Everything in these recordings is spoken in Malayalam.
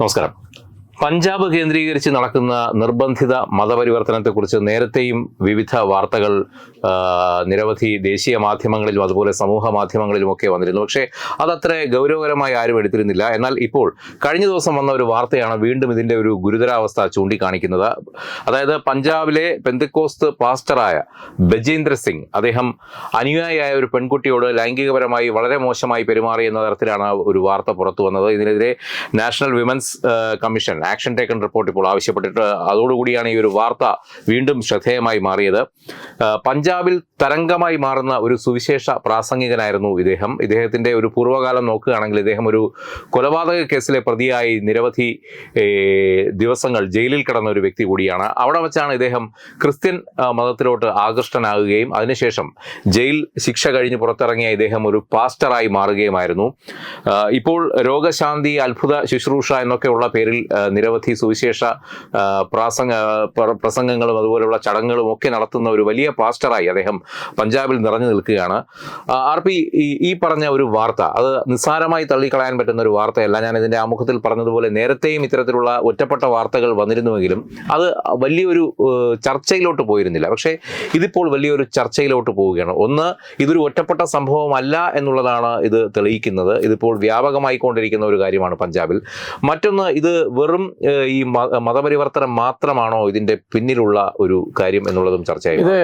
നമസ്കാരം. പഞ്ചാബ് കേന്ദ്രീകരിച്ച് നടക്കുന്ന നിർബന്ധിത മതപരിവർത്തനത്തെക്കുറിച്ച് നേരത്തെയും വിവിധ വാർത്തകൾ നിരവധി ദേശീയ മാധ്യമങ്ങളിലും അതുപോലെ സമൂഹ മാധ്യമങ്ങളിലും ഒക്കെ വന്നിരുന്നു. പക്ഷേ അതത്ര ഗൗരവകരമായി ആരും എടുത്തിരുന്നില്ല. എന്നാൽ ഇപ്പോൾ കഴിഞ്ഞ ദിവസം വന്ന ഒരു വാർത്തയാണ് വീണ്ടും ഇതിന്റെ ഒരു ഗുരുതരാവസ്ഥ ചൂണ്ടിക്കാണിക്കുന്നത്. അതായത് പഞ്ചാബിലെ പെന്തക്കോസ്ത് പാസ്റ്ററായ ബജേന്ദ്ര സിംഗ് അദ്ദേഹം അനുയായിയായ ഒരു പെൺകുട്ടിയോട് ലൈംഗികപരമായി വളരെ മോശമായി പെരുമാറി എന്ന തരത്തിലാണ് ഒരു വാർത്ത പുറത്തു വന്നത്. ഇതിനെതിരെ national women's commission action taken report ഇപ്പോൾ ആവശ്യപ്പെട്ടിട്ട് അതോടുകൂടിയാണ് ഈ ഒരു വാർത്ത വീണ്ടും ശ്രദ്ധേയമായി മാറിയത്. പഞ്ചാബിൽ തരംഗമായി മാറുന്ന ഒരു സുവിശേഷ പ്രാസംഗികനായിരുന്നു ഇദ്ദേഹം. ഇദ്ദേഹത്തിന്റെ ഒരു പൂർവകാലം നോക്കുകയാണെങ്കിൽ ഇദ്ദേഹം ഒരു കൊലപാതക കേസിലെ പ്രതിയായി നിരവധി ദിവസങ്ങൾ ജയിലിൽ കിടന്ന ഒരു വ്യക്തി കൂടിയാണ്. അവിടെ വെച്ചാണ് ഇദ്ദേഹം ക്രിസ്ത്യൻ മതത്തിലോട്ട് ആകൃഷ്ടനാകുകയും അതിനുശേഷം ജയിൽ ശിക്ഷ കഴിഞ്ഞ് പുറത്തിറങ്ങിയ ഇദ്ദേഹം ഒരു പാസ്റ്ററായി മാറുകയുമായിരുന്നു. ഇപ്പോൾ രോഗശാന്തി അത്ഭുത ശുശ്രൂഷ എന്നൊക്കെയുള്ള പേരിൽ നിരവധി സുവിശേഷ പ്രാസംഗ പ്രസംഗങ്ങളും അതുപോലെയുള്ള ചടങ്ങുകളും ഒക്കെ നടത്തുന്ന ഒരു വലിയ പാസ്റ്ററായി അദ്ദേഹം പഞ്ചാബിൽ നിറഞ്ഞു നിൽക്കുകയാണ്. ആർ പി ഈ പറഞ്ഞ ഒരു വാർത്ത അത് നിസ്സാരമായി തള്ളിക്കളയാൻ പറ്റുന്ന ഒരു വാർത്തയല്ല. ഞാൻ ഇതിന്റെ ആമുഖത്തിൽ പറഞ്ഞതുപോലെ നേരത്തെയും ഇത്തരത്തിലുള്ള ഒറ്റപ്പെട്ട വാർത്തകൾ വന്നിരുന്നുവെങ്കിലും അത് വലിയൊരു ചർച്ചയിലോട്ട് പോയിരുന്നില്ല. പക്ഷേ ഇതിപ്പോൾ വലിയൊരു ചർച്ചയിലോട്ട് പോവുകയാണ്. ഒന്ന് ഇതൊരു ഒറ്റപ്പെട്ട സംഭവമല്ല എന്നുള്ളതാണ് ഇത് തെളിയിക്കുന്നത്. ഇതിപ്പോൾ വ്യാപകമായിക്കൊണ്ടിരിക്കുന്ന ഒരു കാര്യമാണ് പഞ്ചാബിൽ. മറ്റൊന്ന് ഇത് വെറും ഈ മതപരിവർത്തനം മാത്രമാണോ ഇതിന്റെ പിന്നിലുള്ള ഒരു കാര്യം എന്നുള്ളതും ചർച്ചയായി ഇത്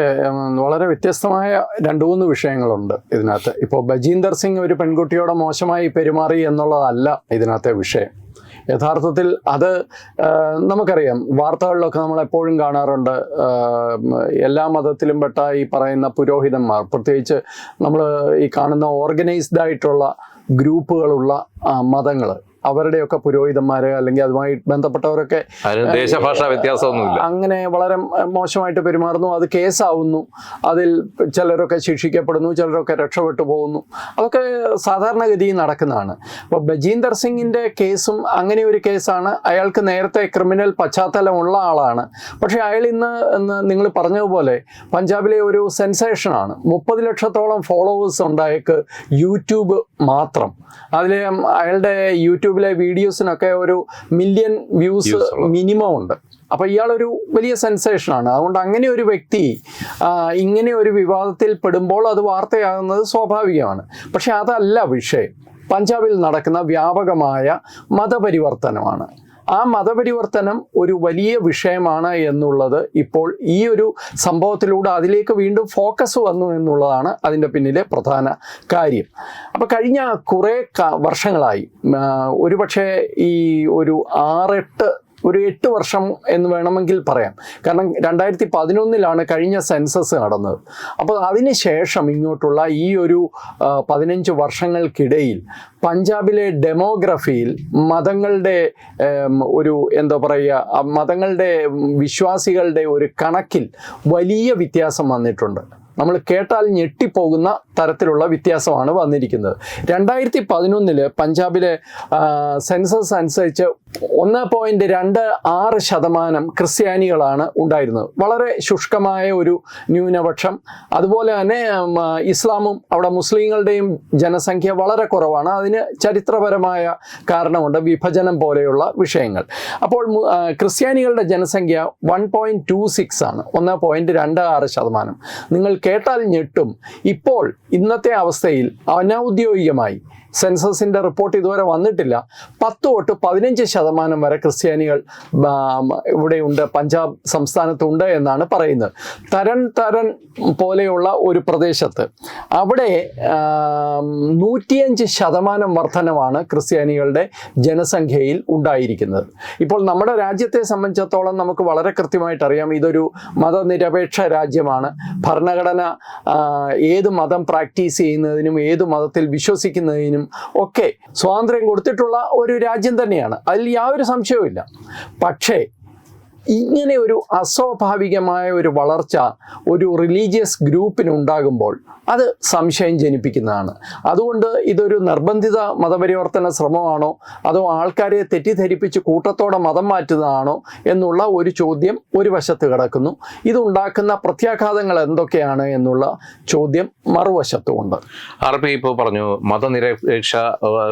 വളരെ വ്യത്യസ്തമായ രണ്ടു മൂന്ന് വിഷയങ്ങളുണ്ട് ഇതിനകത്ത്. ഇപ്പോൾ ബജീന്ദർ സിംഗ് ഒരു പെൺകുട്ടിയോട് മോശമായി പെരുമാറി എന്നുള്ളതല്ല ഇതിനകത്തെ വിഷയം. യഥാർത്ഥത്തിൽ അത് നമുക്കറിയാം. വാർത്തകളിലൊക്കെ നമ്മൾ എപ്പോഴും കാണാറുണ്ട്. എല്ലാ മതത്തിലും പെട്ട ഈ പറയുന്ന പുരോഹിതന്മാർ പ്രത്യേകിച്ച് നമ്മൾ ഈ കാണുന്ന ഓർഗനൈസ്ഡ് ആയിട്ടുള്ള ഗ്രൂപ്പുകളുള്ള മതങ്ങൾ അവരുടെയൊക്കെ പുരോഹിതന്മാർ അല്ലെങ്കിൽ അതുമായി ബന്ധപ്പെട്ടവരൊക്കെ ദേശഭാഷാ വ്യത്യാസമൊന്നുമില്ല. അങ്ങനെ വളരെ മോശമായിട്ട് പെരുമാറുന്നു. അത് കേസാവുന്നു. അതിൽ ചിലരൊക്കെ ശിക്ഷിക്കപ്പെടുന്നു ചിലരൊക്കെ രക്ഷപ്പെട്ടു പോകുന്നു. അതൊക്കെ സാധാരണഗതിയിൽ നടക്കുന്നതാണ്. അപ്പോൾ ബജീന്ദർ സിംഗിന്റെ കേസും അങ്ങനെ ഒരു കേസാണ്. അയാൾക്ക് നേരത്തെ ക്രിമിനൽ പശ്ചാത്തലമുള്ള ആളാണ്. പക്ഷേ അയാൾ ഇന്ന് നിങ്ങൾ പറഞ്ഞതുപോലെ പഞ്ചാബിലെ ഒരു സെൻസേഷനാണ്. മുപ്പത് ലക്ഷത്തോളം ഫോളോവേഴ്സ് ഉണ്ടായേക്ക് യൂട്യൂബ് മാത്രം. അതിലെ അയാളുടെ യൂട്യൂബിലെ വീഡിയോസിനൊക്കെ ഒരു മില്യൺ വ്യൂസ് മിനിമം ഉണ്ട്. അപ്പോൾ ഇയാളൊരു വലിയ സെൻസേഷനാണ് അതുകൊണ്ട് അങ്ങനെ ഒരു വ്യക്തി ഇങ്ങനെ ഒരു വിവാദത്തിൽ പെടുമ്പോൾ അത് വാർത്തയാകുന്നത് സ്വാഭാവികമാണ്. പക്ഷെ അതല്ല വിഷയം. പഞ്ചാബിൽ നടക്കുന്ന വ്യാപകമായ മതപരിവർത്തനമാണ്. ആ മതപരിവർത്തനം ഒരു വലിയ വിഷയമാണ് എന്നുള്ളത് ഇപ്പോൾ ഈ ഒരു സംഭവത്തിലൂടെ അതിലേക്ക് വീണ്ടും ഫോക്കസ് വന്നു എന്നുള്ളതാണ് അതിന്റെ പിന്നിലെ പ്രധാന കാര്യം. അപ്പോൾ കഴിഞ്ഞ കുറേ വർഷങ്ങളായി ഒരുപക്ഷേ ഈ ഒരു ആറെട്ട് ഒരു എട്ട് വർഷം എന്ന് വേണമെങ്കിൽ പറയാം. കാരണം രണ്ടായിരത്തി പതിനൊന്നിലാണ് കഴിഞ്ഞ സെൻസസ് നടന്നത്. അപ്പോൾ അതിന് ശേഷം ഇങ്ങോട്ടുള്ള ഈ ഒരു പതിനഞ്ച് വർഷങ്ങൾക്കിടയിൽ പഞ്ചാബിലെ ഡെമോഗ്രഫിയിൽ മതങ്ങളുടെ ഒരു എന്താ പറയുക മതങ്ങളുടെ വിശ്വാസികളുടെ ഒരു കണക്കിൽ വലിയ വ്യത്യാസം വന്നിട്ടുണ്ട്. നമ്മൾ കേട്ടാൽ ഞെട്ടിപ്പോകുന്ന തരത്തിലുള്ള വ്യത്യാസമാണ് വന്നിരിക്കുന്നത്. രണ്ടായിരത്തി പതിനൊന്നിൽ പഞ്ചാബിലെ സെൻസസ് അനുസരിച്ച് ഒന്ന് പോയിന്റ് രണ്ട് ആറ് ശതമാനം ക്രിസ്ത്യാനികളാണ് ഉണ്ടായിരുന്നത്. വളരെ ശുഷ്കമായ ഒരു ന്യൂനപക്ഷം. അതുപോലെ തന്നെ ഇസ്ലാമും അവിടെ മുസ്ലിങ്ങളുടെയും ജനസംഖ്യ വളരെ കുറവാണ്. അതിന് ചരിത്രപരമായ കാരണമുണ്ട് വിഭജനം പോലെയുള്ള വിഷയങ്ങൾ. അപ്പോൾ ക്രിസ്ത്യാനികളുടെ ജനസംഖ്യ വൺ പോയിന്റ് ടു സിക്സ് ആണ്. ഒന്ന് പോയിന്റ് രണ്ട് ആറ് ശതമാനം. നിങ്ങൾ കേട്ടാൽ ഞെട്ടും. ഇപ്പോൾ ഇന്നത്തെ അവസ്ഥയിൽ അനൗദ്യോഗികമായി സെൻസസിന്റെ റിപ്പോർട്ട് ഇതുവരെ വന്നിട്ടില്ല. പത്ത് തൊട്ട് പതിനഞ്ച് ശതമാനം വരെ ക്രിസ്ത്യാനികൾ ഇവിടെയുണ്ട് പഞ്ചാബ് സംസ്ഥാനത്തുണ്ട് എന്നാണ് പറയുന്നത്. തരൺ തരൺ പോലെയുള്ള ഒരു പ്രദേശത്ത് അവിടെ നൂറ്റിയഞ്ച് ശതമാനം വർധനമാണ് ക്രിസ്ത്യാനികളുടെ ജനസംഖ്യയിൽ ഉണ്ടായിരിക്കുന്നത്. ഇപ്പോൾ നമ്മുടെ രാജ്യത്തെ സംബന്ധിച്ചിടത്തോളം നമുക്ക് വളരെ കൃത്യമായിട്ട് അറിയാം ഇതൊരു മതനിരപേക്ഷ രാജ്യമാണ്. ഭരണഘടന ഏത് മതം പ്രാക്ടീസ് ചെയ്യുന്നതിനും ഏത് മതത്തിൽ വിശ്വസിക്കുന്നതിനും ഒക്കെ സ്വാതന്ത്ര്യം കൊടുത്തിട്ടുള്ള ഒരു രാജ്യം തന്നെയാണ്. അതിൽ യാതൊരു സംശയവുമില്ല പക്ഷേ ഇങ്ങനെ ഒരു അസ്വാഭാവികമായ ഒരു വളർച്ച ഒരു റിലീജിയസ് ഗ്രൂപ്പിനുണ്ടാകുമ്പോൾ അത് സംശയം ജനിപ്പിക്കുന്നതാണ്. അതുകൊണ്ട് ഇതൊരു നിർബന്ധിത മതപരിവർത്തന ശ്രമമാണോ? അതോ ആൾക്കാരെ തെറ്റിദ്ധരിപ്പിച്ച് കൂട്ടത്തോടെ മതം മാറ്റുന്നതാണോ? എന്നുള്ള ഒരു ചോദ്യം ഒരു വശത്ത് കിടക്കുന്നു. ഇതുണ്ടാക്കുന്ന പ്രത്യാഘാതങ്ങൾ എന്തൊക്കെയാണ് എന്നുള്ള ചോദ്യം മറുവശത്തുമുണ്ട്. ആർ ഇപ്പോൾ പറഞ്ഞു മതനിരപേക്ഷ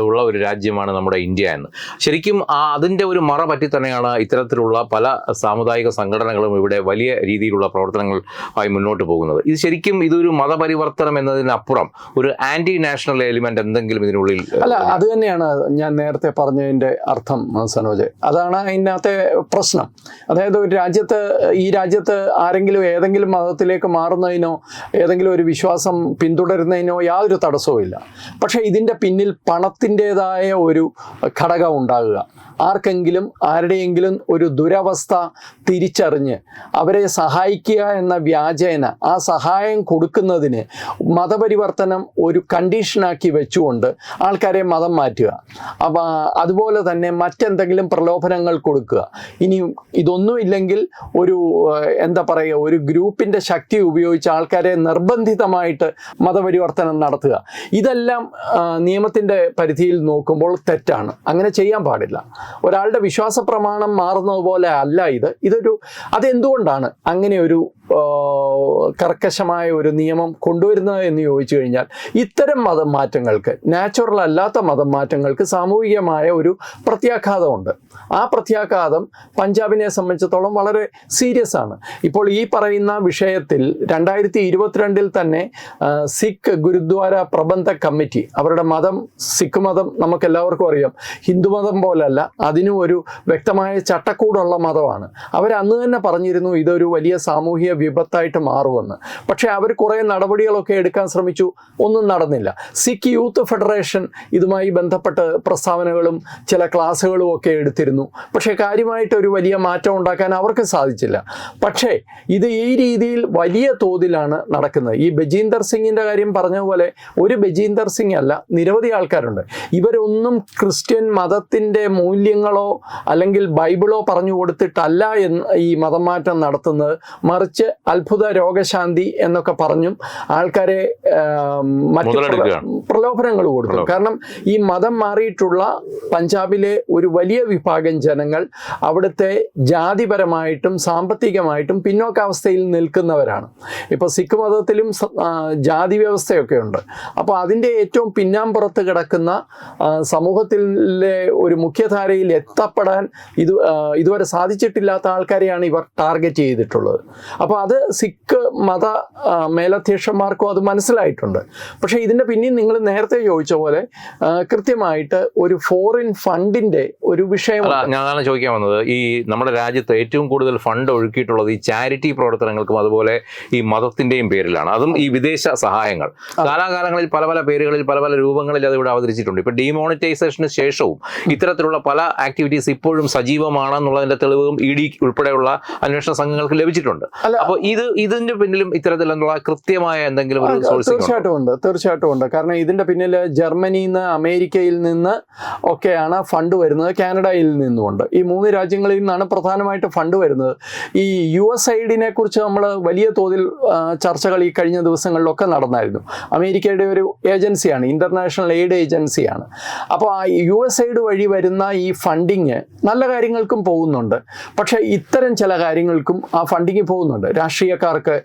ഉള്ള ഒരു രാജ്യമാണ് നമ്മുടെ ഇന്ത്യ എന്ന്. ശരിക്കും അതിന്റെ ഒരു മറ പറ്റി തന്നെയാണ് ഇത്തരത്തിലുള്ള പല സാമുദായിക സംഘടനകളും ഇവിടെ വലിയ രീതിയിലുള്ള പ്രവർത്തനങ്ങൾ ആയി മുന്നോട്ട് പോകുന്നത്. ഇത് ശരിക്കും ഇതൊരു മതപരിവർത്തനം എന്നതിനപ്പുറം ഒരു ആന്റി നാഷണൽ എലിമെന്റ് എന്തെങ്കിലും ഇതിനുള്ളിൽ അല്ല അത് തന്നെയാണ് ഞാൻ നേരത്തെ പറഞ്ഞതിന്റെ അർത്ഥം സനോജ്. അതാണ് അതിനകത്തെ പ്രശ്നം. അതായത് ഒരു രാജ്യത്ത് ഈ രാജ്യത്ത് ആരെങ്കിലും ഏതെങ്കിലും മതത്തിലേക്ക് മാറുന്നതിനോ ഏതെങ്കിലും ഒരു വിശ്വാസം പിന്തുടരുന്നതിനോ യാതൊരു തടസ്സവും ഇല്ല പക്ഷേ ഇതിന്റെ പിന്നിൽ പണത്തിന്റെതായ ഒരു ഘടകം ഉണ്ടാകുക. ആർക്കെങ്കിലും ആരുടെയെങ്കിലും ഒരു ദുരവസ്ഥ തിരിച്ചറിഞ്ഞ് അവരെ സഹായിക്കുക എന്ന വ്യാജേന ആ സഹായം കൊടുക്കുന്നതിന് മതപരിവർത്തനം ഒരു കണ്ടീഷനാക്കി വെച്ചുകൊണ്ട് ആൾക്കാരെ മതം മാറ്റുക. അപ്പം അതുപോലെ തന്നെ മറ്റെന്തെങ്കിലും പ്രലോഭനങ്ങൾ കൊടുക്കുക. ഇനി ഇതൊന്നുമില്ലെങ്കിൽ ഒരു എന്താ പറയുക ഒരു ഗ്രൂപ്പിന്റെ ശക്തി ഉപയോഗിച്ച് ആൾക്കാരെ നിർബന്ധിതമായിട്ട് മതപരിവർത്തനം നടത്തുക. ഇതെല്ലാം നിയമത്തിന്റെ പരിധിയിൽ നോക്കുമ്പോൾ തെറ്റാണ്. അങ്ങനെ ചെയ്യാൻ പാടില്ല. ഒരാളുടെ വിശ്വാസ പ്രമാണം മാറുന്നത് പോലെ അല്ല ഇത്. ഇതൊരു അതെന്തുകൊണ്ടാണ് അങ്ങനെ ഒരു കർക്കശമായ ഒരു നിയമം കൊണ്ടുവരുന്നത് എന്ന് ചോദിച്ചു കഴിഞ്ഞാൽ ഇത്തരം മതം മാറ്റങ്ങൾക്ക് നാച്ചുറൽ അല്ലാത്ത മതം മാറ്റങ്ങൾക്ക് സാമൂഹികമായ ഒരു പ്രത്യാഘാതമുണ്ട്. ആ പ്രത്യാഘാതം പഞ്ചാബിനെ സംബന്ധിച്ചിടത്തോളം വളരെ സീരിയസ് ആണ്. ഇപ്പോൾ ഈ പറയുന്ന വിഷയത്തിൽ രണ്ടായിരത്തി ഇരുപത്തിരണ്ടിൽ തന്നെ സിഖ് ഗുരുദ്വാര പ്രബന്ധ കമ്മിറ്റി അവരുടെ മതം സിഖ് മതം നമുക്ക് എല്ലാവർക്കും അറിയാം ഹിന്ദുമതം പോലല്ല അതിനും ഒരു വ്യക്തമായ ചട്ടക്കൂടുള്ള മതമാണ്. അവർ അന്ന് തന്നെ പറഞ്ഞിരുന്നു ഇതൊരു വലിയ സാമൂഹിക വിപത്തായിട്ട് മാറുമെന്ന്. പക്ഷേ അവർ കുറേ നടപടികളൊക്കെ എടുക്കാൻ ശ്രമിച്ചു. ഒന്നും നടന്നില്ല. സിഖ് യൂത്ത് ഫെഡറേഷൻ ഇതുമായി ബന്ധപ്പെട്ട് പ്രസ്താവനകളും ചില ക്ലാസ്സുകളും ഒക്കെ എടുത്തിരുന്നു. പക്ഷേ കാര്യമായിട്ട് ഒരു വലിയ മാറ്റം ഉണ്ടാക്കാൻ അവർക്ക് സാധിച്ചില്ല. പക്ഷേ ഇത് ഈ രീതിയിൽ വലിയ തോതിലാണ് നടക്കുന്നത്. ഈ ബജീന്ദർ സിംഗിന്റെ കാര്യം പറഞ്ഞ പോലെ ഒരു ബജീന്ദർ സിംഗ് അല്ല നിരവധി ആൾക്കാരുണ്ട്. ഇവരൊന്നും ക്രിസ്ത്യൻ മതത്തിന്റെ മൂല്യങ്ങളോ അല്ലെങ്കിൽ ബൈബിളോ പറഞ്ഞു കൊടുത്തിട്ടല്ല എന്ന് ഈ മതം മാറ്റം നടത്തുന്നത്. മറിച്ച് അത്ഭുത രോഗശാന്തി എന്നൊക്കെ പറഞ്ഞും ആൾക്കാരെ മറ്റു പ്രലോഭനങ്ങൾ കൊടുക്കും. കാരണം ഈ മതം മാറിയിട്ടുള്ള പഞ്ചാബിലെ ഒരു വലിയ വിഭാഗം ജനങ്ങൾ അവിടുത്തെ ജാതിപരമായിട്ടും സാമ്പത്തികമായിട്ടും പിന്നോക്കാവസ്ഥയിൽ നിൽക്കുന്നവരാണ്. ഇപ്പോൾ സിഖ് മതത്തിലും ജാതി വ്യവസ്ഥയൊക്കെ ഉണ്ട്. അപ്പോൾ അതിന്റെ ഏറ്റവും പിന്നാമ്പുറത്ത് കിടക്കുന്ന സമൂഹത്തിലെ ഒരു മുഖ്യധാരയിൽ എത്തപ്പെടാൻ ഇത് ഇതുവരെ സാധിച്ചിട്ടില്ലാത്ത ആൾക്കാരെയാണ് ഇവർ ടാർഗറ്റ് ചെയ്തിട്ടുള്ളത്. അപ്പോൾ അത് സിഖ് മത മേലധ്യക്ഷന്മാർക്കും അത് മനസ്സിലായിട്ടുണ്ട്. പക്ഷേ ഇതിന്റെ പിന്നിൽ നിങ്ങൾ നേരത്തെ ചോദിച്ച പോലെ കൃത്യമായിട്ട് ഒരു ഫോറിൻ ഫണ്ടിന്റെ ഒരു വിഷയം ഞാനാണ് ചോദിക്കാൻ വന്നത്. ഈ നമ്മുടെ രാജ്യത്ത് ഏറ്റവും കൂടുതൽ ഫണ്ട് ഒഴുക്കിയിട്ടുള്ളത് ഈ ചാരിറ്റി പ്രവർത്തനങ്ങൾക്കും അതുപോലെ ഈ മതത്തിന്റെയും പേരിലാണ്. അതും ഈ വിദേശ സഹായങ്ങൾ. കാലാകാലങ്ങളിൽ പല പല പേരുകളിൽ പല പല രൂപങ്ങളിൽ അത് ഇവിടെ അവതരിച്ചിട്ടുണ്ട്. ഇപ്പൊ ഡിമോണിറ്റൈസേഷന് ശേഷവും ഇത്തരത്തിലുള്ള പല ആക്ടിവിറ്റീസ് ഇപ്പോഴും സജീവമാണെന്നുള്ളതിന്റെ തെളിവും ഇ ഡി ഉൾപ്പെടെയുള്ള അന്വേഷണ സംഘങ്ങൾക്ക് ലഭിച്ചിട്ടുണ്ട്. അല്ല, അപ്പോൾ ഇത് ഇതിന്റെ പിന്നിലും ഇത്തരത്തിലുള്ള കൃത്യമായ എന്തെങ്കിലും ഒരു സോഴ്സ് തീർച്ചയായിട്ടും ഉണ്ട്. തീർച്ചയായിട്ടും ഉണ്ട്. കാരണം ഇതിന്റെ പിന്നിൽ ജർമ്മനിയിൽ നിന്ന് അമേരിക്കയിൽ നിന്ന് ഒക്കെയാണ് ഫണ്ട് വരുന്നത്. കാനഡയിൽ നിന്നുമുണ്ട് ഈ മൂന്ന് രാജ്യങ്ങളിൽ നിന്നാണ് പ്രധാനമായിട്ട് ഫണ്ട് വരുന്നത്. ഈ യു എസ് ഐഡിനെ കുറിച്ച് നമ്മൾ വലിയ തോതിൽ ചർച്ചകൾ ഈ കഴിഞ്ഞ ദിവസങ്ങളിലൊക്കെ നടന്നായിരുന്നു. അമേരിക്കയുടെ ഒരു ഏജൻസിയാണ് ഇന്റർനാഷണൽ എയ്ഡ് ഏജൻസിയാണ് അപ്പോൾ ആ യു എസ് ഐഡ് വഴി വരുന്ന ഈ ഫണ്ടിങ് നല്ല കാര്യങ്ങൾക്കും പോകുന്നുണ്ട്. പക്ഷേ ഇത്തരം ചില കാര്യങ്ങൾക്കും ആ ഫണ്ടിങ് പോകുന്നുണ്ട്. രാഷ്ട്രീയക്കാർക്ക്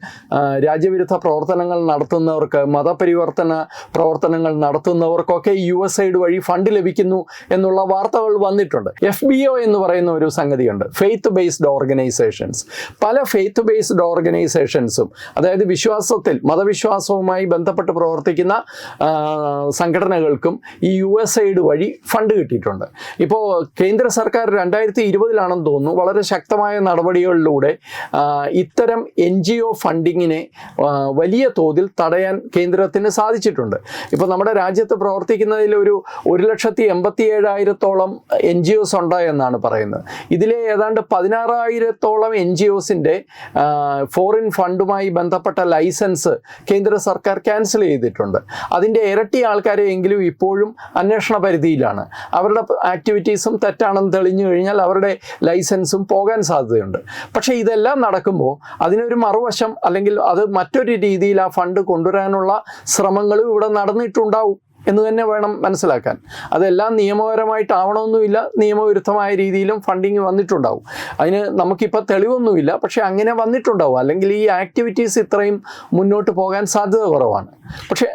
രാജ്യവിരുദ്ധ പ്രവർത്തനങ്ങൾ നടത്തുന്നവർക്ക് മതപരിവർത്തന പ്രവർത്തനങ്ങൾ നടത്തുന്നവർക്കൊക്കെ യു എസ് ഐഡ് വഴി ഫണ്ട് ലഭിക്കുന്നു എന്നുള്ള വാർത്തകൾ വന്നിട്ടുണ്ട്. എഫ് ബി ഒ എന്ന് പറയുന്ന ഒരു സംഗതിയുണ്ട്. ഫെയ്ത്ത് ബേസ്ഡ് ഓർഗനൈസേഷൻസ് പല ഫെയ്ത്ത് ബേസ്ഡ് ഓർഗനൈസേഷൻസും അതായത് വിശ്വാസത്തിൽ മതവിശ്വാസവുമായി ബന്ധപ്പെട്ട് പ്രവർത്തിക്കുന്ന സംഘടനകൾക്കും ഈ യു എസ് ഐഡ് വഴി ഫണ്ട് കിട്ടിയിട്ടുണ്ട്. ഇപ്പോൾ കേന്ദ്ര സർക്കാർ രണ്ടായിരത്തി ഇരുപതിലാണെന്ന് തോന്നുന്നു. വളരെ ശക്തമായ നടപടികളിലൂടെ ഇത്തരം ഇത്തരം എൻ ജി ഒ ഫണ്ടിങ്ങിനെ വലിയ തോതിൽ തടയാൻ കേന്ദ്രത്തിന് സാധിച്ചിട്ടുണ്ട്. ഇപ്പോൾ നമ്മുടെ രാജ്യത്ത് പ്രവർത്തിക്കുന്നതിൽ ഒരു ഒരു ലക്ഷത്തി എൺപത്തി ഏഴായിരത്തോളം എൻ ജി ഒസ് ഉണ്ട് എന്നാണ് പറയുന്നത്. ഇതിലെ ഏതാണ്ട് പതിനാറായിരത്തോളം എൻ ജി ഒസിന്റെ ഫോറിൻ ഫണ്ടുമായി ബന്ധപ്പെട്ട ലൈസൻസ് കേന്ദ്ര സർക്കാർ ക്യാൻസൽ ചെയ്തിട്ടുണ്ട്. അതിന്റെ ഇരട്ടി ആൾക്കാരെയെങ്കിലും ഇപ്പോഴും അന്വേഷണ പരിധിയിലാണ്. അവരുടെ ആക്ടിവിറ്റീസും തെറ്റാണെന്ന് തെളിഞ്ഞു കഴിഞ്ഞാൽ അവരുടെ ലൈസൻസും പോകാൻ സാധ്യതയുണ്ട്. പക്ഷേ ഇതെല്ലാം നടക്കുമ്പോൾ അതിനൊരു മറുവശം അല്ലെങ്കിൽ അത് മറ്റൊരു രീതിയിൽ ആ ഫണ്ട് കൊണ്ടുവരാനുള്ള ശ്രമങ്ങളും ഇവിടെ നടന്നിട്ടുണ്ടാവും എന്ന് തന്നെ വേണം മനസ്സിലാക്കാൻ. അതെല്ലാം നിയമപരമായിട്ടാവണമെന്നുമില്ല. നിയമവിരുദ്ധമായ രീതിയിലും ഫണ്ടിങ് വന്നിട്ടുണ്ടാവും. അതിന് നമുക്കിപ്പോൾ തെളിവൊന്നുമില്ല. പക്ഷേ അങ്ങനെ വന്നിട്ടുണ്ടാവും. അല്ലെങ്കിൽ ഈ ആക്ടിവിറ്റീസ് ഇത്രയും മുന്നോട്ട് പോകാൻ സാധ്യത കുറവാണ്. പക്ഷേ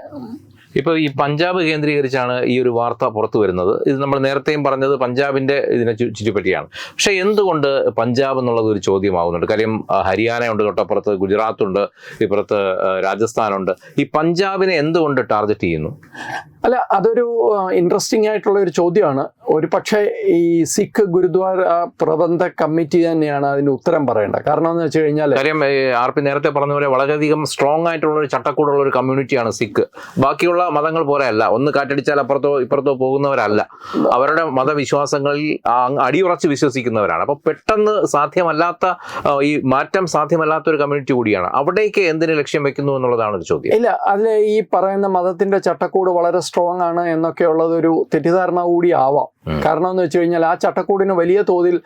ഇപ്പോൾ ഈ പഞ്ചാബ് കേന്ദ്രീകരിച്ചാണ് ഈ ഒരു വാർത്ത പുറത്തു വരുന്നത്. ഇത് നമ്മൾ നേരത്തെയും പറഞ്ഞത് പഞ്ചാബിന്റെ ഇതിനെ ചുറ്റിപ്പറ്റിയാണ്. പക്ഷേ എന്തുകൊണ്ട് പഞ്ചാബ് എന്നുള്ളത് ഒരു ചോദ്യമാവുന്നുണ്ട്? കാര്യം ഹരിയാന ഹരിയാനയുണ്ട് തൊട്ടപ്പുറത്ത് ഗുജറാത്ത് ഉണ്ട് ഇപ്പുറത്ത് രാജസ്ഥാനുണ്ട്. ഈ പഞ്ചാബിനെ എന്തുകൊണ്ട് ടാർഗറ്റ് ചെയ്യുന്നു? അല്ല അതൊരു ഇൻട്രസ്റ്റിംഗ് ആയിട്ടുള്ള ഒരു ചോദ്യമാണ്. ഒരു പക്ഷേ ഈ സിഖ് ഗുരുദ്വാര പ്രബന്ധ കമ്മിറ്റി തന്നെയാണ് അതിന് ഉത്തരം പറയേണ്ടത്. കാരണം എന്ന് വെച്ച് കഴിഞ്ഞാൽ കാര്യം ആർ പി നേരത്തെ പറഞ്ഞ പോലെ വളരെയധികം സ്ട്രോങ് ആയിട്ടുള്ള ഒരു ചട്ടക്കൂടുള്ള ഒരു കമ്മ്യൂണിറ്റിയാണ് സിഖ്. ബാക്കിയുള്ള മതങ്ങൾ പോലെ അല്ല ഒന്ന് കാറ്റടിച്ചാൽ അപ്പുറത്തോ ഇപ്പുറത്തോ പോകുന്നവരല്ല. അവരുടെ മതവിശ്വാസങ്ങളിൽ അടിയുറച്ച് വിശ്വസിക്കുന്നവരാണ്. അപ്പോൾ പെട്ടെന്ന് സാധ്യമല്ലാത്ത ഈ മാറ്റം സാധ്യമല്ലാത്ത ഒരു കമ്മ്യൂണിറ്റി കൂടിയാണ്. അവിടേക്ക് എന്തിന് ലക്ഷ്യം വെക്കുന്നു എന്നുള്ളതാണ് ഒരു ചോദ്യം. ഇല്ല അതിൽ ഈ പറയുന്ന മതത്തിന്റെ ചട്ടക്കൂട് വളരെ സ്ട്രോങ് ആണ് എന്നൊക്കെ ഉള്ളത് ഒരു തെറ്റിദ്ധാരണ കൂടി ആവാം. കാരണം എന്ന് വെച്ച് കഴിഞ്ഞാൽ ആ ചട്ടക്കൂടിന് വലിയ തോതിൽ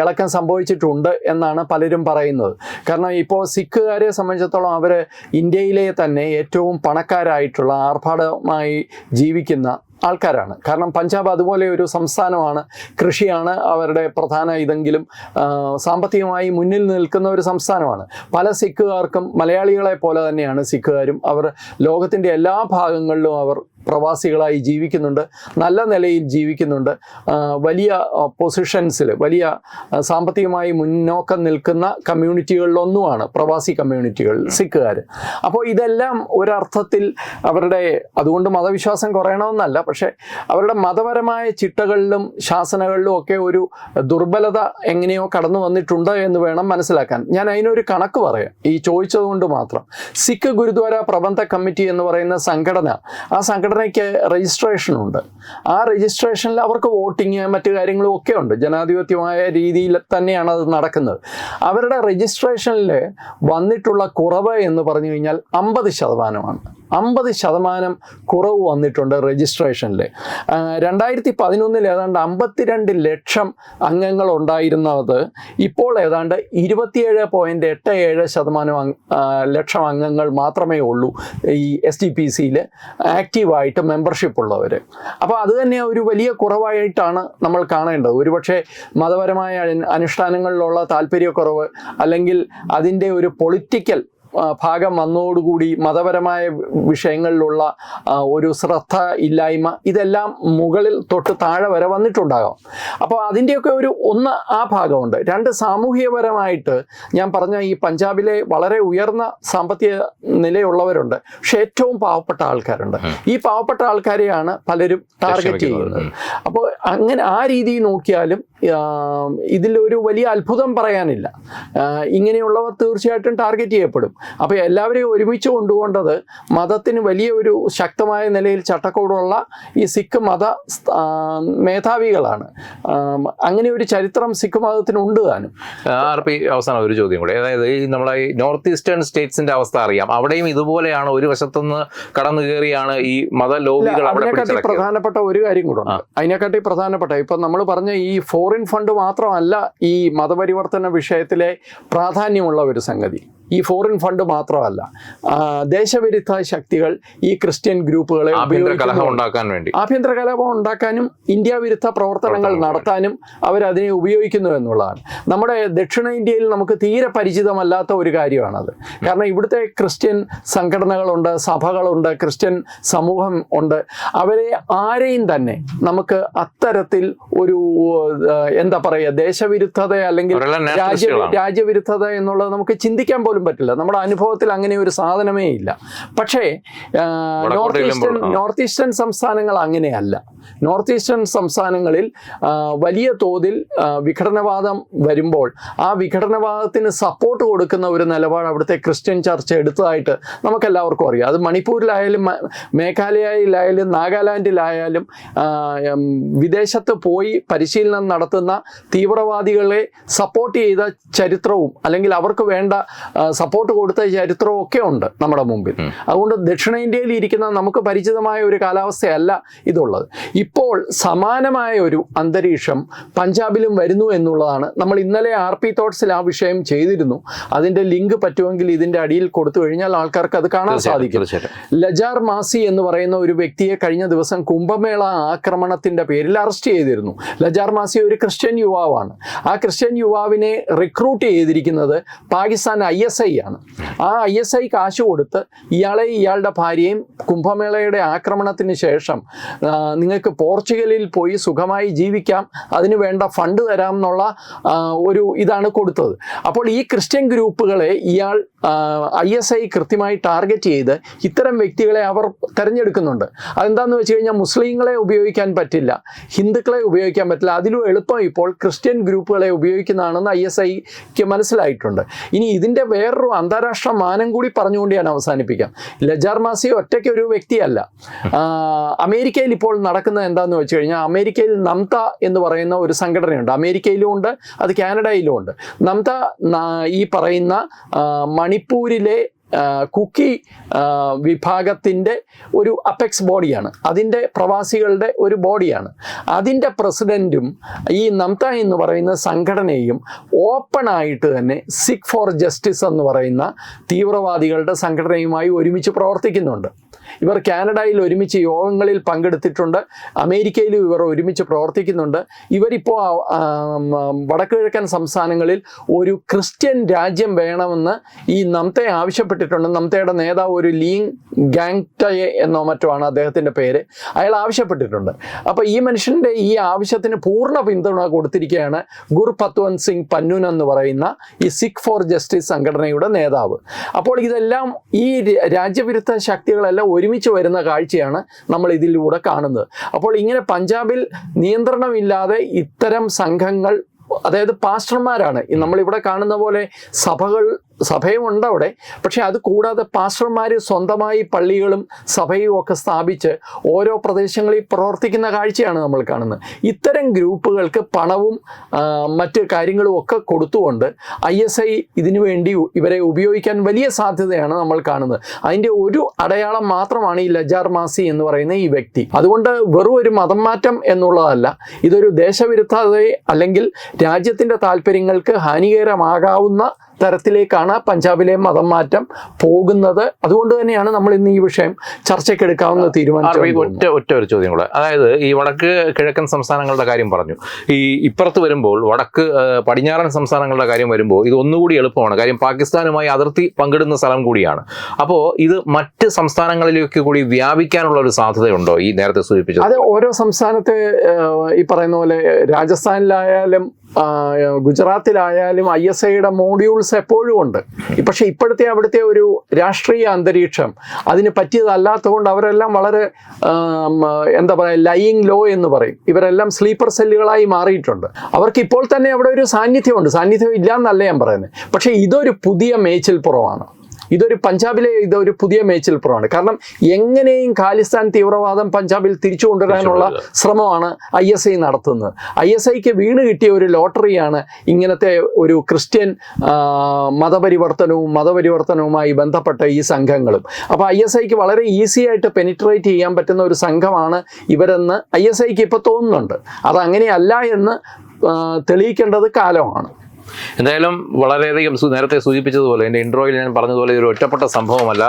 ഇളക്കം സംഭവിച്ചിട്ടുണ്ട് എന്നാണ് പലരും പറയുന്നത്. കാരണം ഇപ്പോൾ സിഖുകാരെ സംബന്ധിച്ചിടത്തോളം അവർ ഇന്ത്യയിലെ തന്നെ ഏറ്റവും പണക്കാരായിട്ടുള്ള ആർഭാടമായി ജീവിക്കുന്ന ആൾക്കാരാണ്. കാരണം പഞ്ചാബ് അതുപോലെ ഒരു സംസ്ഥാനമാണ്. കൃഷിയാണ് അവരുടെ പ്രധാന ഇതെങ്കിലും സാമ്പത്തികമായി മുന്നിൽ നിൽക്കുന്ന ഒരു സംസ്ഥാനമാണ്. പല സിഖുകാർക്കും മലയാളികളെ പോലെ തന്നെയാണ് സിഖുകാരും. അവർ ലോകത്തിന്റെ എല്ലാ ഭാഗങ്ങളിലും അവർ പ്രവാസികളായി ജീവിക്കുന്നുണ്ട്. നല്ല നിലയിൽ ജീവിക്കുന്നുണ്ട്. വലിയ പൊസിഷൻസിൽ വലിയ സാമ്പത്തികമായി മുന്നോക്കം നിൽക്കുന്ന കമ്മ്യൂണിറ്റികളിലൊന്നുമാണ് പ്രവാസി കമ്മ്യൂണിറ്റികൾ സിഖുകാർ അപ്പോൾ ഇതെല്ലാം ഒരർത്ഥത്തിൽ അവരുടെ അതുകൊണ്ട് മതവിശ്വാസം കുറയണമെന്നല്ല പക്ഷേ അവരുടെ മതപരമായ ചിട്ടകളിലും ശാസനകളിലും ഒക്കെ ഒരു ദുർബലത എങ്ങനെയോ കടന്നു വന്നിട്ടുണ്ട് എന്ന് വേണം മനസ്സിലാക്കാൻ. ഞാൻ അതിനൊരു കണക്ക് പറയാം. ഈ ചോദിച്ചതുകൊണ്ട് മാത്രം. സിഖ് ഗുരുദ്വാര പ്രബന്ധ കമ്മിറ്റി എന്ന് പറയുന്ന സംഘടന ആ സംഘടനയ്ക്ക് രജിസ്ട്രേഷൻ ഉണ്ട്. ആ രജിസ്ട്രേഷനിൽ അവർക്ക് വോട്ടിങ് മറ്റു കാര്യങ്ങളും ഒക്കെ ഉണ്ട്. ജനാധിപത്യമായ രീതിയിൽ തന്നെയാണ് അത് നടക്കുന്നത്. അവരുടെ രജിസ്ട്രേഷനിൽ വന്നിട്ടുള്ള കുറവ് എന്ന് പറഞ്ഞു കഴിഞ്ഞാൽ അമ്പത് ശതമാനമാണ്. അമ്പത് ശതമാനം കുറവ് വന്നിട്ടുണ്ട് രജിസ്ട്രേഷനിൽ രണ്ടായിരത്തി പതിനൊന്നിൽ ഏതാണ്ട് അമ്പത്തിരണ്ട് ലക്ഷം അംഗങ്ങൾ ഉണ്ടായിരുന്നത്. ഇപ്പോൾ ഏതാണ്ട് ഇരുപത്തിയേഴ് പോയിന്റ് എട്ട് ഏഴ് ശതമാനം ലക്ഷം അംഗങ്ങൾ മാത്രമേ ഉള്ളൂ ഈ എസ് ടി പി സിയിൽ ആക്റ്റീവായിട്ട് മെമ്പർഷിപ്പ് ഉള്ളവർ അപ്പോൾ അത് തന്നെ ഒരു വലിയ കുറവായിട്ടാണ് നമ്മൾ കാണേണ്ടത്. ഒരുപക്ഷെ മതപരമായ അനുഷ്ഠാനങ്ങളിലുള്ള താല്പര്യക്കുറവ് അല്ലെങ്കിൽ അതിന്റെ ഒരു പൊളിറ്റിക്കൽ ഭാഗം വന്നതോടുകൂടി മതപരമായ വിഷയങ്ങളിലുള്ള ഒരു ശ്രദ്ധ ഇല്ലായ്മ ഇതെല്ലാം മുകളിൽ തൊട്ട് താഴെ വരെ വന്നിട്ടുണ്ടാകാം. അപ്പോൾ അതിന്റെയൊക്കെ ഒരു ഒന്ന് ആ ഭാഗമുണ്ട്. രണ്ട് സാമൂഹികപരമായിട്ട് ഞാൻ പറഞ്ഞ ഈ പഞ്ചാബിലെ വളരെ ഉയർന്ന സാമ്പത്തിക നിലയുള്ളവരുണ്ട്. പക്ഷെ ഏറ്റവും പാവപ്പെട്ട ആൾക്കാരുണ്ട്. ഈ പാവപ്പെട്ട ആൾക്കാരെയാണ് പലരും ടാർഗറ്റ് ചെയ്യുന്നത്. അപ്പോൾ അങ്ങനെ ആ രീതി നോക്കിയാലും ഇതിലൊരു വലിയ അത്ഭുതം പറയാനില്ല. ഇങ്ങനെയുള്ളവർ തീർച്ചയായിട്ടും ടാർഗറ്റ് ചെയ്യപ്പെടും. അപ്പോൾ എല്ലാവരെയും ഒരുമിച്ച് കൊണ്ടുപോകേണ്ടത് മതത്തിന് വലിയ ഒരു ശക്തമായ നിലയിൽ ചട്ടക്കൂടുള്ള ഈ സിഖ് മത മേധാവികളാണ്. അങ്ങനെ ഒരു ചരിത്രം സിഖ് മതത്തിനുണ്ട് താനും. ആർ പി അവസാനം ഒരു ചോദ്യം കൂടെ. അതായത് ഈ നമ്മളെ ഈ നോർത്ത് ഈസ്റ്റേൺ സ്റ്റേറ്റ്സിന്റെ അവസ്ഥ അറിയാം. അവിടെയും ഇതുപോലെയാണ് ഒരു വശത്തുനിന്ന് കടന്നു കയറിയാണ് ഈ മത ലോബികൾ അതിനെക്കാട്ടി പ്രധാനപ്പെട്ട ഒരു കാര്യം കൂടെ അതിനെക്കാട്ടി പ്രധാനപ്പെട്ട ഇപ്പൊ നമ്മൾ പറഞ്ഞ ഈ ഫോറിൻ ഫണ്ട് മാത്രമല്ല ഈ മതപരിവർത്തന വിഷയത്തിലെ പ്രാധാന്യമുള്ള ഒരു സംഗതി. ഈ ഫോറിൻ ഫണ്ട് മാത്രമല്ല. ദേശവിരുദ്ധ ശക്തികൾ ഈ ക്രിസ്ത്യൻ ഗ്രൂപ്പുകളെ ഉണ്ടാക്കാൻ വേണ്ടി. ആഭ്യന്തര കലാപം ഉണ്ടാക്കാനും ഇന്ത്യ വിരുദ്ധ പ്രവർത്തനങ്ങൾ പ്രവർത്തനങ്ങൾ നടത്താനും അവരതിനെ ഉപയോഗിക്കുന്നു എന്നുള്ളതാണ്. നമ്മുടെ ദക്ഷിണേന്ത്യയിൽ നമുക്ക് തീരെ പരിചിതമല്ലാത്ത ഒരു കാര്യമാണത്. കാരണം ഇവിടുത്തെ ക്രിസ്ത്യൻ സംഘടനകളുണ്ട് സഭകളുണ്ട് ക്രിസ്ത്യൻ സമൂഹം ഉണ്ട്. അവരെ ആരെയും തന്നെ നമുക്ക് അത്തരത്തിൽ ഒരു എന്താ പറയുക ദേശവിരുദ്ധത അല്ലെങ്കിൽ രാജ്യ രാജ്യവിരുദ്ധത എന്നുള്ളത് നമുക്ക് ചിന്തിക്കാൻ പോലും പോലും പറ്റില്ല. നമ്മുടെ അനുഭവത്തിൽ അങ്ങനെ ഒരു സാധനമേ ഇല്ല. പക്ഷേ നോർത്ത് ഈസ്റ്റേൺ. നോർത്ത് ഈസ്റ്റേൺ സംസ്ഥാനങ്ങൾ അങ്ങനെയല്ല. നോർത്ത് ഈസ്റ്റേൺ സംസ്ഥാനങ്ങളിൽ വലിയ തോതിൽ വിഘടനവാദം വരുമ്പോൾ ആ വിഘടനവാദത്തിന് സപ്പോർട്ട് കൊടുക്കുന്ന ഒരു നിലപാട് അവിടുത്തെ ക്രിസ്ത്യൻ ചർച്ച എടുത്തതായിട്ട് നമുക്കെല്ലാവർക്കും അറിയാം. അത് മണിപ്പൂരിലായാലും മേഘാലയയിലായാലും നാഗാലാൻഡിലായാലും വിദേശത്ത് പോയി പരിശീലനം നടത്തുന്ന തീവ്രവാദികളെ സപ്പോർട്ട് ചെയ്ത ചരിത്രവും അല്ലെങ്കിൽ അവർക്ക് വേണ്ട സപ്പോർട്ട് കൊടുത്ത ചരിത്രവും ഒക്കെ ഉണ്ട് നമ്മുടെ മുമ്പിൽ. അതുകൊണ്ട് ദക്ഷിണേന്ത്യയിൽ ഇരിക്കുന്ന നമുക്ക് പരിചിതമായ ഒരു കാലാവസ്ഥയല്ല ഇതുള്ളത്. ഇപ്പോൾ സമാനമായ ഒരു അന്തരീക്ഷം പഞ്ചാബിലും വരുന്നു എന്നുള്ളതാണ്. നമ്മൾ ഇന്നലെ ആർ പി തോട്ട്സിൽ ആ വിഷയം ചെയ്തിരുന്നു. അതിന്റെ ലിങ്ക് പറ്റുമെങ്കിൽ ഇതിന്റെ അടിയിൽ കൊടുത്തു കഴിഞ്ഞാൽ ആൾക്കാർക്ക് അത് കാണാൻ സാധിക്കും. ലജാർ മാസി എന്ന് പറയുന്ന ഒരു വ്യക്തിയെ കഴിഞ്ഞ ദിവസം കുംഭമേള ആക്രമണത്തിന്റെ പേരിൽ അറസ്റ്റ് ചെയ്തിരുന്നു. ലജാർ മാസി ഒരു ക്രിസ്ത്യൻ യുവാവാണ്. ആ ക്രിസ്ത്യൻ യുവാവിനെ റിക്രൂട്ട് ചെയ്തിരിക്കുന്നത് പാകിസ്ഥാൻ ഐ എസ് ഐ ആണ്. ആ ഐ എസ് ഐ കാശ് കൊടുത്ത് ഇയാളെ ഇയാളുടെ ഭാര്യയും കുംഭമേളയുടെ ആക്രമണത്തിന് ശേഷം നിങ്ങൾക്ക് പോർച്ചുഗലിൽ പോയി സുഖമായി ജീവിക്കാം അതിന് വേണ്ട ഫണ്ട് തരാം എന്നുള്ള ഒരു ഇതാണ് കൊടുത്തത്. അപ്പോൾ ഈ ക്രിസ്ത്യൻ ഗ്രൂപ്പുകളെ ഇയാൾ ഐ എസ് ഐ കൃത്യമായി ടാർഗറ്റ് ചെയ്ത് ഇത്തരം വ്യക്തികളെ അവർ തിരഞ്ഞെടുക്കുന്നുണ്ട്. അതെന്താണെന്ന് വെച്ച് കഴിഞ്ഞാൽ മുസ്ലിങ്ങളെ ഉപയോഗിക്കാൻ പറ്റില്ല ഹിന്ദുക്കളെ ഉപയോഗിക്കാൻ പറ്റില്ല. അതിലും എളുപ്പം ഇപ്പോൾ ക്രിസ്ത്യൻ ഗ്രൂപ്പുകളെ ഉപയോഗിക്കുന്നതാണെന്ന് ഐ എസ് ഐക്ക് മനസ്സിലായിട്ടുണ്ട്. ഇനി ഇതിന്റെ വേറൊരു അന്താരാഷ്ട്ര മാനം കൂടി പറഞ്ഞുകൊണ്ട് ഞാൻ അവസാനിപ്പിക്കാം. ലജാർ മാസി ഒറ്റയ്ക്ക് ഒരു വ്യക്തിയല്ല. അമേരിക്കയിൽ ഇപ്പോൾ നടക്കുന്നത് എന്താണെന്ന് വെച്ച് കഴിഞ്ഞാൽ അമേരിക്കയിൽ നംത എന്ന് പറയുന്ന ഒരു സംഘടനയുണ്ട്. അമേരിക്കയിലും ഉണ്ട് അത് കാനഡയിലും ഉണ്ട്. നംത ഈ പറയുന്ന മണിപ്പൂരിലെ കുക്കി വിഭാഗത്തിന്റെ ഒരു അപ്പെക്സ് ബോഡിയാണ്. അതിന്റെ പ്രവാസികളുടെ ഒരു ബോഡിയാണ്. അതിന്റെ പ്രസിഡന്റും ഈ നംത എന്ന് പറയുന്ന സംഘടനയും ഓപ്പണായിട്ട് തന്നെ സിഖ് ഫോർ ജസ്റ്റിസ് എന്ന് പറയുന്ന തീവ്രവാദികളുടെ സംഘടനയുമായി ഒരുമിച്ച് പ്രവർത്തിക്കുന്നുണ്ട്. ഇവർ കാനഡയിൽ ഒരുമിച്ച് യോഗങ്ങളിൽ പങ്കെടുത്തിട്ടുണ്ട്. അമേരിക്കയിലും ഇവർ ഒരുമിച്ച് പ്രവർത്തിക്കുന്നുണ്ട്. ഇവരിപ്പോൾ വടക്കുകിഴക്കൻ സംസ്ഥാനങ്ങളിൽ ഒരു ക്രിസ്ത്യൻ രാജ്യം വേണമെന്ന് ഈ നംതെ ആവശ്യപ്പെട്ടിട്ടുണ്ട് നംതയുടെ നേതാവ് ഒരു ലീങ് ഗാങ്ടയെ എന്നോ മറ്റോ ആണ് അദ്ദേഹത്തിന്റെ പേര്. അയാൾ ആവശ്യപ്പെട്ടിട്ടുണ്ട്. അപ്പോൾ ഈ മനുഷ്യന്റെ ഈ ആവശ്യത്തിന് പൂർണ പിന്തുണ കൊടുത്തിരിക്കുകയാണ് ഗുർപത്വന്ത് സിംഗ് പന്നൂൻ എന്ന് പറയുന്ന ഈ സിഖ് ഫോർ ജസ്റ്റിസ് സംഘടനയുടെ നേതാവ്. അപ്പോൾ ഇതെല്ലാം ഈ രാജ്യവിരുദ്ധ ശക്തികളെല്ലാം ഒരുമിച്ച് വരുന്ന കാഴ്ചയാണ് നമ്മൾ ഇതിലൂടെ കാണുന്നത്. അപ്പോൾ ഇങ്ങനെ പഞ്ചാബിൽ നിയന്ത്രണമില്ലാതെ ഇത്തരം സംഘങ്ങൾ അതായത് പാസ്റ്റർമാരാണ് നമ്മളിവിടെ കാണുന്ന പോലെ സഭകൾ സഭയും ഉണ്ട് അവിടെ പക്ഷേ അത് കൂടാതെ പാസ്റ്റർമാർ സ്വന്തമായി പള്ളികളും സഭയും ഒക്കെ സ്ഥാപിച്ച് ഓരോ പ്രദേശങ്ങളിൽ പ്രവർത്തിക്കുന്ന കാഴ്ചയാണ് നമ്മൾ കാണുന്നത്. ഇത്തരം ഗ്രൂപ്പുകൾക്ക് പണവും മറ്റ് കാര്യങ്ങളും ഒക്കെ കൊടുത്തുകൊണ്ട് ഐ എസ് ഐ ഇതിനു വേണ്ടി ഇവരെ ഉപയോഗിക്കാൻ വലിയ സാധ്യതയാണ് നമ്മൾ കാണുന്നത്. അതിന്റെ ഒരു അടയാളം മാത്രമാണ് ഈ ലജാർ മാസി എന്ന് പറയുന്ന ഈ വ്യക്തി. അതുകൊണ്ട് വെറും ഒരു മതം മാറ്റം എന്നുള്ളതല്ല ഇതൊരു ദേശവിരുദ്ധതയെ അല്ലെങ്കിൽ രാജ്യത്തിന്റെ താല്പര്യങ്ങൾക്ക് ഹാനികരമാകാവുന്ന തരത്തിലേക്കാണ് പഞ്ചാബിലെ മതം മാറ്റം പോകുന്നത്. അതുകൊണ്ട് തന്നെയാണ് നമ്മൾ ഇന്ന് ഈ വിഷയം ചർച്ചയ്ക്ക് എടുക്കാവുന്ന തീരുമാനം ഒറ്റ ഒറ്റ ഒരു ചോദ്യം കൂടെ. അതായത് ഈ വടക്ക് കിഴക്കൻ സംസ്ഥാനങ്ങളുടെ കാര്യം പറഞ്ഞു. ഈ ഇപ്പുറത്ത് വരുമ്പോൾ വടക്ക് പടിഞ്ഞാറൻ സംസ്ഥാനങ്ങളുടെ കാര്യം വരുമ്പോൾ ഇത് ഒന്നുകൂടി എളുപ്പമാണ്. കാര്യം പാകിസ്ഥാനുമായി അതിർത്തി പങ്കിടുന്ന സ്ഥലം കൂടിയാണ്. അപ്പോൾ ഇത് മറ്റ് സംസ്ഥാനങ്ങളിലേക്ക് കൂടി വ്യാപിക്കാനുള്ള ഒരു സാധ്യതയുണ്ടോ? ഈ നേരത്തെ സൂചിപ്പിച്ചത്. അത് ഓരോ സംസ്ഥാനത്തെ ഈ പറയുന്ന പോലെ രാജസ്ഥാനിലായാലും ഗുജറാത്തിലായാലും ഐ എസ് ഐയുടെ മോഡ്യൂൾസ് എപ്പോഴും ഉണ്ട്. പക്ഷേ ഇപ്പോഴത്തെ അവിടുത്തെ ഒരു രാഷ്ട്രീയ അന്തരീക്ഷം അതിന് പറ്റിയതല്ലാത്തതുകൊണ്ട് അവരെല്ലാം വളരെ എന്താ പറയുക ലൈയിങ് ലോ എന്ന് പറയും. ഇവരെല്ലാം സ്ലീപ്പർ സെല്ലുകളായി മാറിയിട്ടുണ്ട്. അവർക്ക് ഇപ്പോൾ തന്നെ അവിടെ ഒരു സാന്നിധ്യമുണ്ട്. സാന്നിധ്യം ഇല്ല എന്നല്ല ഞാൻ പറയുന്നത്. പക്ഷേ ഇതൊരു പുതിയ മേച്ചിൽപ്പുറമാണ്. ഇതൊരു പഞ്ചാബിലെ ഇതൊരു പുതിയ മേച്ചിൽപ്പുറമാണ് കാരണം എങ്ങനെയും ഖാലിസ്ഥാൻ തീവ്രവാദം പഞ്ചാബിൽ തിരിച്ചു കൊണ്ടുവരാനുള്ള ശ്രമമാണ് ഐ എസ് ഐ നടത്തുന്നത്. ഐ എസ് ഐക്ക് വീണ് കിട്ടിയ ഒരു ലോട്ടറിയാണ് ഇങ്ങനത്തെ ഒരു ക്രിസ്ത്യൻ മതപരിവർത്തനവും മതപരിവർത്തനവുമായി ബന്ധപ്പെട്ട ഈ സംഘങ്ങളും. അപ്പോൾ ഐ എസ് ഐക്ക് വളരെ ഈസി ആയിട്ട് പെനിട്രേറ്റ് ചെയ്യാൻ പറ്റുന്ന ഒരു സംഘമാണ് ഇവരെന്ന് ഐ എസ് ഐക്ക് ഇപ്പോൾ തോന്നുന്നുണ്ട്. അതങ്ങനെയല്ല എന്ന് ആ, തെളിയിക്കേണ്ടത് കാലമാണ്. എന്തായാലും വളരെയധികം നേരത്തെ സൂചിപ്പിച്ചതുപോലെ എന്റെ ഇൻട്രോയിൽ ഞാൻ പറഞ്ഞതുപോലെ ഇതൊരു ഒരു ഒറ്റപ്പെട്ട സംഭവമല്ല.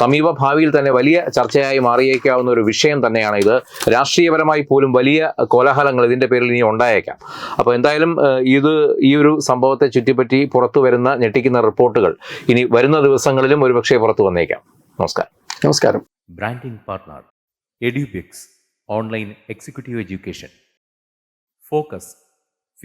സമീപ ഭാവിയിൽ തന്നെ വലിയ ചർച്ചയായി മാറിയേക്കാവുന്ന ഒരു വിഷയം തന്നെയാണ് ഇത്. രാഷ്ട്രീയപരമായി പോലും വലിയ കോലാഹലങ്ങൾ ഇതിന്റെ പേരിൽ ഇനി ഉണ്ടായേക്കാം. അപ്പോൾ എന്തായാലും ഇത് ഈ ഒരു സംഭവത്തെ ചുറ്റിപ്പറ്റി പുറത്തു വരുന്ന ഞെട്ടിക്കുന്ന റിപ്പോർട്ടുകൾ ഇനി വരുന്ന ദിവസങ്ങളിലും ഒരുപക്ഷെ പുറത്തു വന്നേക്കാം. നമസ്കാരം. നമസ്കാരം. Branding partner Edubix online executive education Focus